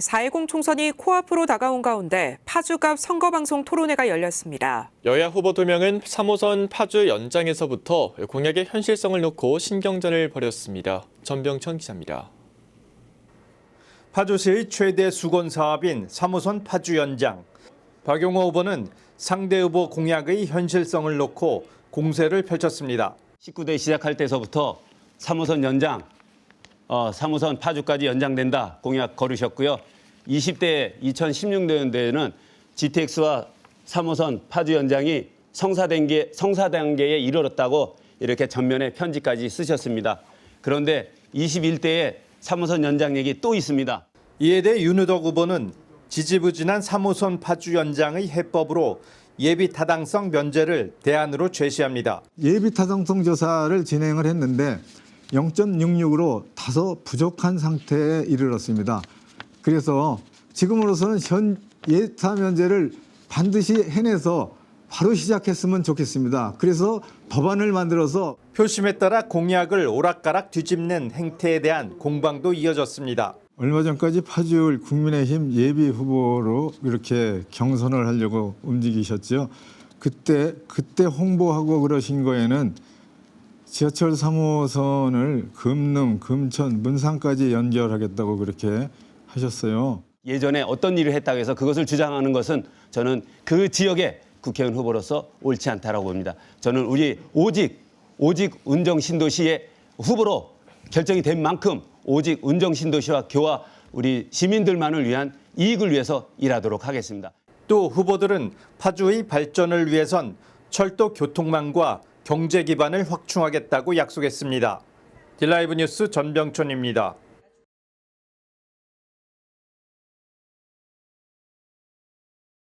4.10 총선이 코앞으로 다가온 가운데 파주갑 선거방송 토론회가 열렸습니다. 여야 후보 두 명은 3호선 파주 연장에서부터 공약의 현실성을 놓고 신경전을 벌였습니다. 전병천 기자입니다. 파주시의 최대 수건 사업인 3호선 파주 연장. 박용호 후보는 상대 후보 공약의 현실성을 놓고 공세를 펼쳤습니다. 19대 시작할 때서부터 3호선 연장, 어, 3호선 파주까지 연장된다 공약 거르셨고요. 20대 2016년도에는 GTX와 3호선 파주 연장이 성사 단계, 성사 단계에 이르렀다고 이렇게 전면에 편지까지 쓰셨습니다. 그런데 21대에 3호선 연장 얘기 또 있습니다. 이에 대해 윤우덕 후보는 지지부진한 3호선 파주 연장의 해법으로 예비 타당성 면제를 대안으로 제시합니다. 예비 타당성 조사를 진행을 했는데 0.66으로 다소 부족한 상태에 이르렀습니다. 그래서 지금으로서는 현 예타 면제를 반드시 해내서 바로 시작했으면 좋겠습니다. 그래서 법안을 만들어서 표심에 따라 공약을 오락가락 뒤집는 행태에 대한 공방도 이어졌습니다. 얼마 전까지 파주을 국민의힘 예비 후보로 이렇게 경선을 하려고 움직이셨죠. 그때 그때 홍보하고 그러신 거에는 지하철 3호선을 금능, 금천, 문산까지 연결하겠다고 그렇게 하셨어요. 예전에 어떤 일을 했다고 해서 그것을 주장하는 것은 저는 그 지역의 국회의원 후보로서 옳지 않다라고 봅니다. 저는 우리 오직 오직 운정 신도시의 후보로 결정이 된 만큼 오직 운정 신도시와 교화 우리 시민들만을 위한 이익을 위해서 일하도록 하겠습니다. 또 후보들은 파주의 발전을 위해선 철도 교통망과 경제 기반을 확충하겠다고 약속했습니다. 딜라이브 뉴스 전병천입니다.